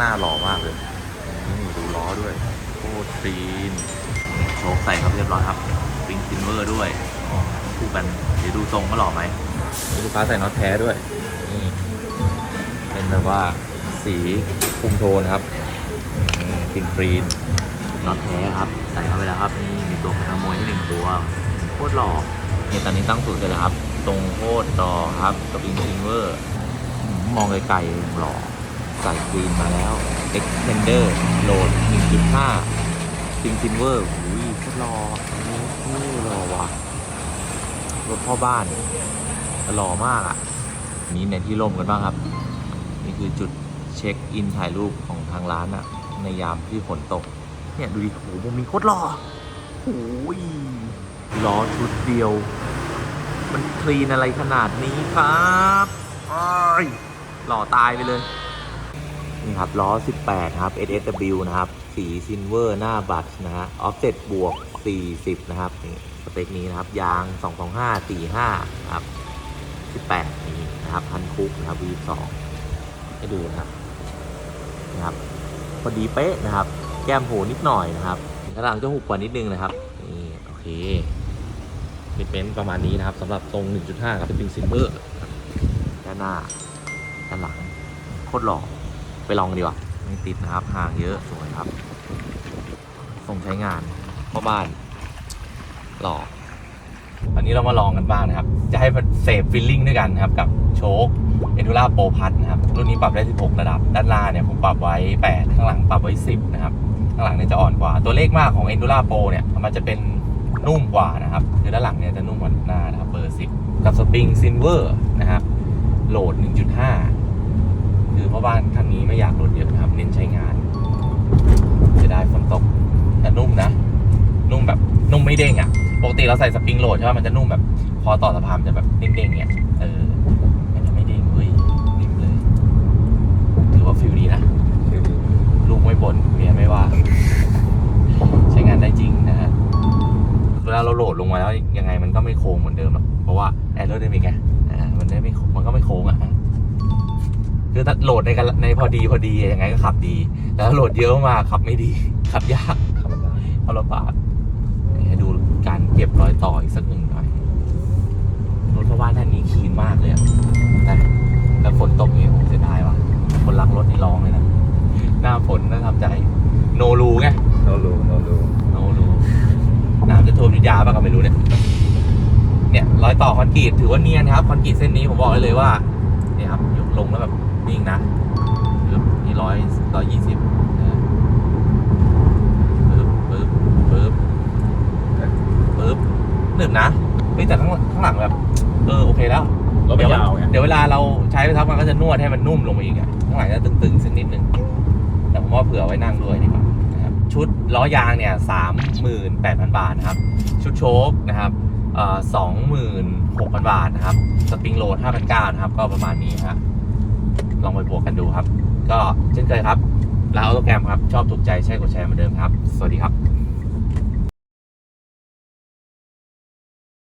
หน้าหล่อมากเลยนี่ดูล้อด้วยโคตรซีนโชคใส่ครับเรียบร้อยครับปิงซินเวอร์ด้วยคู่กันเดี๋ยวดูทรงก็หล่อไหมมีลูกค้าใส่น็อตแท้ด้วยนี่เป็นแบบว่าสีคุมโทนครับปิงกรีนน็อตแท้ครับ ใส่เข้าไปแล้วครับนี่มีตัวขโมยให้หนึ่งตัวโคตรหล่อเนี่ยตอนนี้ตั้งสูตรเลยแล้วครับ ตรงโคตรดอครับกับปิงซินเวอร์ มองไกลๆหล่อ ใส่กรีนมาแล้ว Extender โหลด 1.5 ซิงซินเวอร์อุ้ยโคตรหล่ออันนี้โคตรหล่อว่ะรถพ่อบ้านหล่อมากอะ นี้ในที่ร่มกันบ้างครับ นี่คือจุดเช็คอินถ่ายรูปของทางร้านอะ ในยามที่ฝนตก เนี่ยดูดิโอ้โหมุมนี้โคตรหล่อโอ้ยล้อชุดเดียว มันคลีนอะไรขนาดนี้ครับอ้ยหล่อตายไปเลย นี่ครับล้อ 18 ครับ SSW นะครับ สีซินเวอร์หน้าบัตนะฮะออฟเซ็ตบวก 40 นะครับนี่สเปคนี้นะครับ ยาง 225 45นะครับ18นี่นะครับพันคุกนะครับ V2 ให้ดูนะครับนะครับพอดีเป๊ะนะครับ แก้มโหนิดหน่อยนะครับกระหลังจะหุบกว่านิดนึงนะครับนี่โอเคเป็นประมาณนี้นะครับสำหรับทรง 1.5 กับเป็นซินเวอร์ด้านหน้าด้านหลังโคตรหล่อ ไปลองดีกว่าไม่ติดนะครับห่างเยอะสวยครับส่งใช้งานพ่อบ้านหล่อวันนี้เรามาลองกันบ้างนะครับ จะให้เสพฟิลลิ่งด้วยกันนะครับ กับโชคเอ็นดูล่าโปรพัทนะครับ รุ่นนี้ปรับได้ 16 ระดับ ด้านล่างเนี่ยผมปรับไว้ 8 ข้างหลังปรับไว้ 10 นะครับ ข้างหลังเนี่ยจะอ่อนกว่า ตัวเลขมากของ e n d u r a Pro เนี่ย มันจะเป็นนุ่มกว่านะครับ คือด้านหลังเนี่ยจะนุ่มกว่าหน้านะครับ เบอร์ 10 กับสปริงซินเวอร์นะครับ โหลด 1.5 คือเพราะบ้านคันนี้ไม่อยากโหลดเยอะนะครับเน้นใช้งาน จะได้ฝนตกแต่นุ่มนะ นุ่มแบบนุ่มไม่เด้งอะ่ะปกติเราใส่สปริงโหลดใช่ไหมมันจะนุ่มแบบ พอต่อสะพานจะแบบเด้งๆเนี่ยเออมันจะไม่เด้งเว้ยนิ่มเลยถือว่าฟิลดีนะลูกไม่บ่นเมียไม่ว่า ใช้งานได้จริงนะฮะเวลาเราโหลดลงมาแล้วยังไงมันก็ไม่โค้งเหมือนเดิมหรอกเพราะว่าแอร์โรไดนามิกไงอ่ามันได้ไม่มันก็ไม่โค้งอะ คือถ้าโหลดในกันในพอดีพอดียังไงก็ขับดี แต่ถ้าโหลดเยอะมากขับไม่ดีขับยากขับลำบากให้ดูการเก็บรอยต่ออีกสักหนึ่งหน่อยรถเพราะว่าท่านนี้คีนมากเลยอะนะแล้วฝนตกนี่ผมเสียดายว่ะคนรักรถนี่ร้องเลยนะหน้าฝนน่าทำใจโนรูไงโนรูโนรูโนรูน้ำจะท่วมยุทธยาป่ะก็ไม่รู้เนี่ยเนี่ยรอยต่อคอนกรีตถือว่าเนียนครับคอนกรีตเส้นนี้ผมบอกได้เลยว่าเนี่ย ครับยกลงแล้วแบบนิ่งนะปึ๊บนี่ร้อยร้อยยี่สิบปึ๊บปึ๊บปึ๊บปึ๊บหนึบนะเฮ้ยแต่ข้างข้างหลังแบบ เออโอเคแล้วรถไม่ยาวไงเดี๋ยวเวลาเราใช้ไปทักมันก็จะนวดให้มันนุ่มลงไปอีกอะข้างหลังจะตึงๆสักนิดนึงแต่ผมว่าเผื่อไว้นั่งด้วยดีกว่าชุดล้อยางเนี่ยสามหมื่นแปดพันบาทนะครับ ชุดโชคนะครับ สองหมื่นหกพันบาทนะครับ สปริงโหลดห้าพันเก้านะครับ ก็ประมาณนี้ครับลองไปบวกกันดูครับ ก็เช่นเคยครับแล้วออโตแกรมครับ ชอบถูกใจใช่กดแชร์เหมือนเดิมครับ สวัสดีครับ